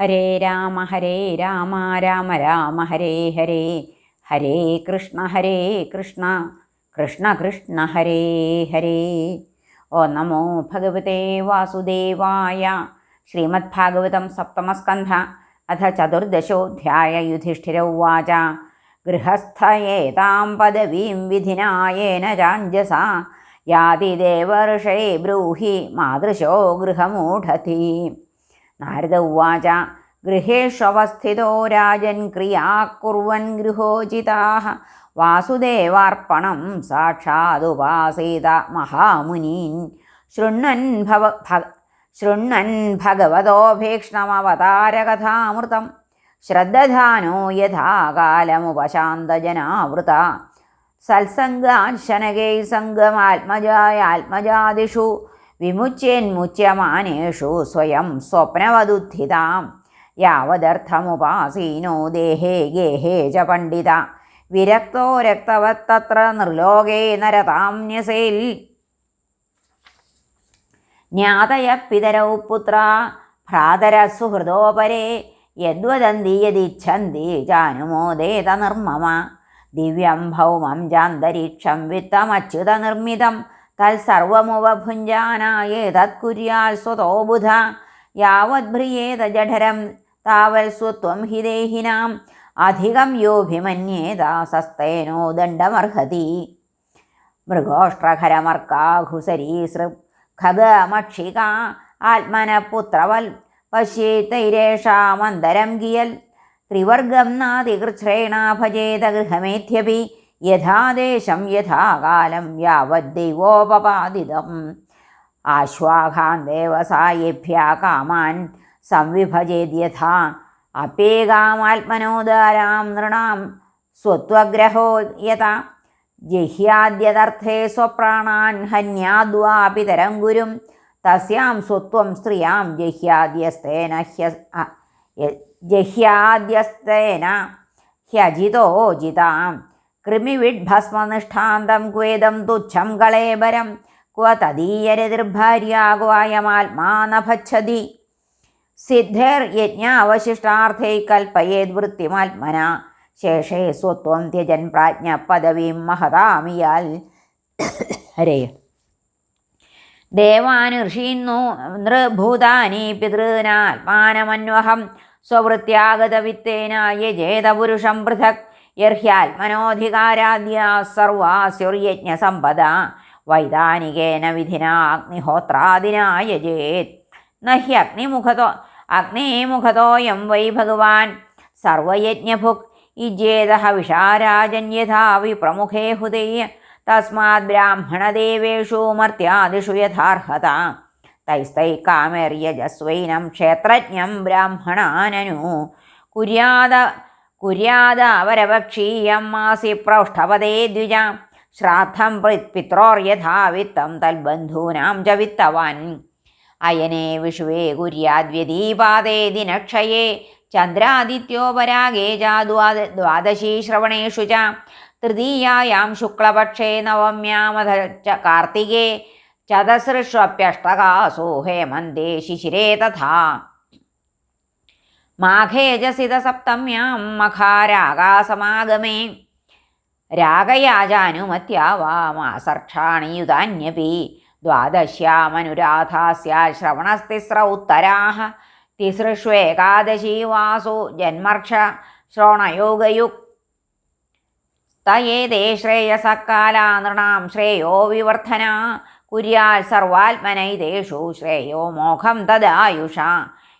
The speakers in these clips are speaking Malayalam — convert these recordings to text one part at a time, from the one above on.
ഹരേ രാമ ഹരേ രാമ രാമ രാമ ഹരേ ഹരേ. ഹരേ കൃഷ്ണ ഹരേ കൃഷ്ണ. കൃഷ്ണ കൃഷ്ണ ഹരേ ഹരേ. ഓ നമോ ഭഗവതേ വാസുദേവായ ശ്രീമദ്ഭാഗവതം സപ്തമസ്കന്ധ അഥ ചതുർദശോധ്യായ യുധിഷ്ഠിര ഉവാച. ഗൃഹസ്ഥയേതാം പദവീം വിധിനായേന ചാഞ്ജസ യാതി ദേവർഷേ ബ്രൂഹി മാതൃശോ ഗൃഹമൂഢതി നാരദ ഉവാച ഗൃഹേഷവസ്ഥിതോ രാജൻ ക്രിയാ കുർവൻ ഗൃഹോചിതാ വാസുദേവാർപ്പണം സാക്ഷാതുപാസീത മഹാമുനീൻ. ശൃണ്ണൻ ഭവ ഭ ശൃണ്വൻ ഭഗവതോഭീക്ഷ്ണമവതാരകഥാമൃതം ശ്രദ്ധധാനോ യഥാകാലമുപശാന്തജനാവൃത. സത്സംഗാശനകൈ സംഗമാത്മജായാത്മജാദിഷു വിമുച്യേന്മുച്യമാനേഷു സ്വയം സ്വപ്നവദുദ്ധിതാം യാവദർത്ഥമുപാസീനോ ദേഹേ ഗേഹേ ച പണ്ഡിത. വിരക്തോ രക്തവത്തത്ര നിർലോകേ നരതാമ്യസേൽ ജ്ഞാതയ പിതരൗ പുത്ര ഭ്രാതര സുഹൃദോപരേ യദ്വദന്തി യദിച്ഛന്തി ജാനുമോദേത നിർമ്മമ. ദിവ്യം ഭൗമം ചാന്തരീക്ഷം വിത്തമച്യുത നിർമ്മിതം തത്സർവമുപഭുഞ്ജാനായേതത്കുര്യാൽ സ്വതോ ബുധ. യാവദ്ഭ്രിയേത ജഠരം താവൽ സ്വത്വം हि ദേഹിനാം. അധികം യോഭിമന്യേത സസ്തേനോ ദണ്ഡമർഹതി. മൃഗോഷ്ട്രഖരമർക്കാഘുസരീസൃ ഖഗമക്ഷിക ആത്മനപുത്രവൽ. പശ്യേത്തൈരേഷാമന്തരം കിയൽ ത്രിവർഗം നാതികൃച്ഛ്രേണ ഭജേത ഗൃഹമേധ്യപി. യഥാദേശം യഥാകാലം യാവദ്ദൈവോപപാദിതം ആശ്വാഘാൻ ദേവസായേഭ്യ കാമാൻ സംവിഭജേദ്യഥാ. അപ്യേകാമാത്മനോദാരാം നൃണാം സ്വത്വഗ്രഹോ യഥ. ജഹ്യാദ്യതർത്ഥേ സ്വപ്രാണാൻ ഹന്യാദ്വാപി തരം ഗുരും. തസ്യാം സ്വത്വം സ്ത്രീയാം ജഹ്യാദ്യസ്തേന ഹ്യ ജഹ്യാദ്യസ്തേന ഹ്യജിതോജിതാം കൃമിവിഡ്ഭസ്മനിഷ്ഠാന്തം ക്വേദം തുച്ഛം കളേബരം. ക്വ തദീയരതിർഭാര്യാകുവായമാത്മാനഭച്ഛതി കൽപ്പയേത് വൃത്തിമാത്മന. ശേഷേ സ്വത്വം ത്യജൻ പ്രാജ്ഞ പദവീം മഹതാമിയാൽ ഹരേ. ദേവാനുഷീന്നു നൃഭൂതാനി പിതൃനാത്മാനമന്വഹം. സ്വവൃത്യാഗതവിത്തേന യജേതപുരുഷം പൃഥക് യർഹ്യാത്മനോധികാരാദ്യ സർവാസ്യുർയജ്ഞസമ്പദ വൈതാനികേന വിധിന അഗ്നിഹോത്രാദിനാ യജേത് നഹ്യഗ്നിമുഖതോ അഗ്നിമുഖതോയം വൈ ഭഗവാൻ. സർവയജ്ഞഭുക് ഇജ്യേത വിഷാരാജന്യഥാ വിപ്രമുഖേ ഹുദയ തസ്മാത് ബ്രാഹ്മണദേവേഷു മർത്യാദിഷു യഥാർഹത. തൈസ്തൈ കാമേര്യജസ്വൈനം ക്ഷേത്രജ്ഞം ബ്രാഹ്മണാനനു. കുര്യാത കുര്യാദവരവക്ഷീയം മാസി പ്രൗഷ്ഠവതേ ദ്വിജ. ശ്രാദ്ധം പിത്രോർയഥാ വിത്തം തൽബന്ധൂനാം ച വിത്തവാൻ അയനേ വിഷുവേ കുര്യാദ്വ്യദീപാദേ ദിനക്ഷയേ. ചന്ദ്രാദിത്യോപരാഗേ ചാദ്വാദ ദ്വാദശീ ശ്രവണേഷു ച. തൃതീയായാം ശുക്ലപക്ഷേ നവമ്യാമധ ച കാർത്തികേ. ചതസൃഷ്വപ്യഷ്ടകാസോ ഹേമന്തേ ശിശിരേ തഥാ. മാഘേജസിത സപ്തമ്യാം മഖാരാഗാസമാഗമേ. രാഗയാജാനുമത്യാവാമാസർക്ഷാണിയുതാന്യപി. ദ്വാദശ്യാമനുരാധാസ്യാ ശ്രവണസ്തിസ്ര ഉത്തരാः തിസൃഷ്വേകാദശീ വാസു ജന്മർക്ഷ ശ്രോണയോഗയുക് തയേതേ ശ്രേയസക്കാലാ നൃണാം ശ്രേയോ വിവർധന കുര്യാൽ സർവാത്മനൈതേഷു ശ്രേയോ മോഹം തദായുഷ.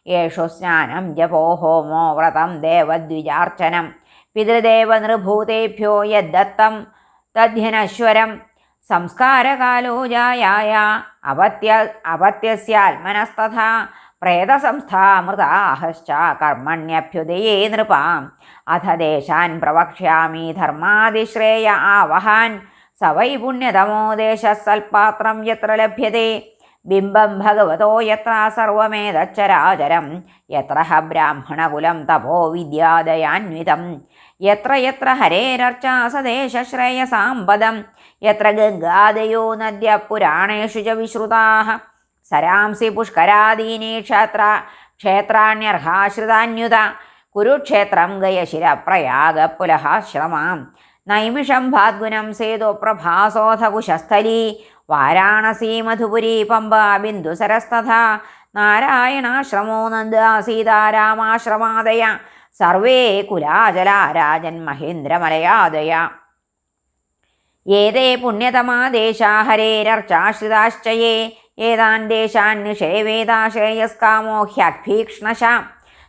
യേഷു സ്നാനം ജപോ ഹോമോ വ്രതം ദേവദ്വിജാർച്ചനം പിതൃദേവനൃഭൂതേഭ്യോ യദ്ദത്തം തദ്ധ്യനശ്വരം. സംസ്കാരകാലോ ജായായ അപത്യ അപത്യസ്യാത്മനസ്തഥാ പ്രേതസംസ്ഥാമൃതാഹശ്ച കർമ്മണ്യഭ്യുദയേ നൃപാം. അഥ ദേശാൻ പ്രവക്ഷ്യാമി ധർമാതിശ്രേയ ആവഹാൻ. സവൈ പുണ്യതമോ ദേശസൽപാത്രം യത്ര ലഭ്യത്തെ ബിംബം ഭഗവതോ യത്ര സർവമേതച്ചരാചരം. യത്ര ബ്രാഹ്മണകുലം തപോ വിദ്യാദയാന്വിതം. യത്ര യത്ര ഹരേരർച്ചാ സദേശശ്രേയസാമ്പദം യത്ര ഗംഗാദയോ നദ്യ പുരാണേഷു ച വിശ്രുതാ സരാംസി പുഷ്കരാദീനി ക്ഷേത്ര ക്ഷേത്രാണ്യർഹാശ്രിതാന്യുത. കുരുക്ഷേത്രം ഗയശിരപ്രയാഗ പുലഹാശ്രമാം നൈമിഷം ഭാദ്ഗുനം സേതു പ്രഭാസോധ കുശസ്ഥലി വാരാണസി മധുപുരി പമ്പ ബിന്ദുസരസ്തഥ നാരായണാശ്രമോ നന്ദ സീതാരാമാശ്രമാദയ സർവേ കുലാചലാരാജൻ മഹേന്ദ്രമലയാദയ. ഏതേ പുണ്യതമാ ദേശാ ഹരേരർച്ചാശ്രിതാശ്ചയേ ഏതാൻ ദേശാൻ നിഷേവേദാശ്രേയസ്കാമോ ഹ്യഭീക്ഷ്ണശാം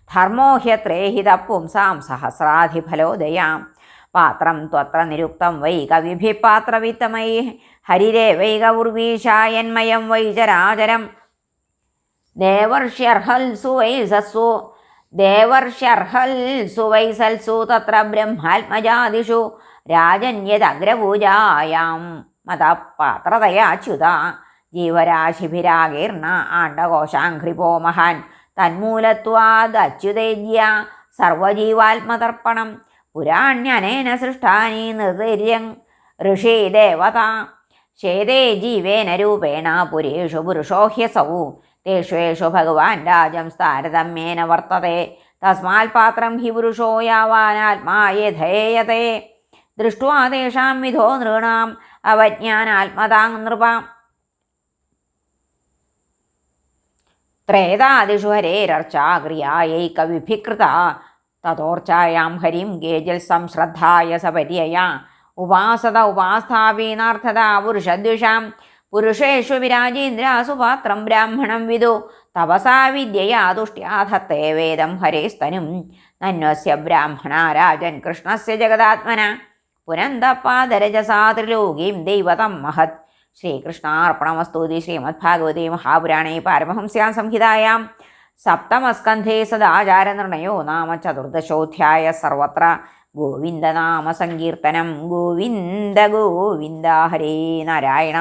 ധർമ്മോ ഹ്യത്രേഹിത സഹസ്രാധിഫലോദയാം. പാത്രം ത്വത്ര നിരുക്തം വൈ കവിഭി പാത്രവിത്തമൈ. ഹരിരേവൈക ഉർവീശായന്മയം വൈ ചരാചരം ദേവർഷ്യർഹൽസു വൈ സസ്സു. ദേവർഷ്യർഹൽസു വൈ സൽസു തത്ര ബ്രഹ്മാത്മജാദിഷു രാജന്യതഗ്രപൂജായാം മതപാത്രതയാച്യുത ജീവരാശിഭിരാകീർണ ആണ്ടകോശാഘ്രിപോ മഹാൻ. തന്മൂലത്വാദച്യുതേജ്യ സർവജീവാത്മതർപ്പണം പുരാണ്യനേന സൃഷ്ടാനി നിർദ്ധര്യം ഋഷി ദേവത. ശേതേ ജീവേന രൂപേണ പുരേഷു പുരുഷോഹ്യസൗ. തേഷ്വേഷു ഭഗവാൻ രാജം താരതമ്യേന വർത്തതേ. തസ്മാൽ പാത്രം ഹി പുരുഷോ യാവാനാത്മാ യഥേയത്തെ ദൃഷ്ട്വാ വിധോ നൃണാം അവജ്ഞാനാത്മതാങ് നൃപാം. ത്രേതാദിഷു ഹരേരർച്ചാക്രിയായൈകവിഭികൃത തതോർച്ചായാം ഹരിം ഗേജൽ സംശ്രദ്ധായ സപര്യയ. ഉപാസത ഉപാസ്ഥാപീനാർത്ഥത പുരുഷദ്വിഷാം. പുരുഷേഷു വിരാജേന്ദ്രാസു പാത്രം ബ്രാഹ്മണം വിദു. തപസാ വിദ്യയാ തുഷ്ട്യാധത്തെ വേദം ഹരേസ്തനും. നന്വസ്യ ബ്രാഹ്മണ രാജൻ കൃഷ്ണസ്യ ജഗദാത്മന. പുനന്തപ്പാദരജസാ ത്രിലോകീം ദൈവതം മഹത്. ശ്രീകൃഷ്ണാർപ്പണമസ്തുതി ശ്രീമദ്ഭാഗവതീ മഹാപുരാണേ പാരമഹംസ്യാം സംഹിതായാം സപ്തമസ്കന്ധേ സദാചാരനിർണയോ നാമ ചതുർദശോധ്യായ സർവത്ര. ഗോവിന്ദനാമ സങ്കീർത്തനം ഗോവിന്ദ ഗോവിന്ദ ഹരേ നാരായണ.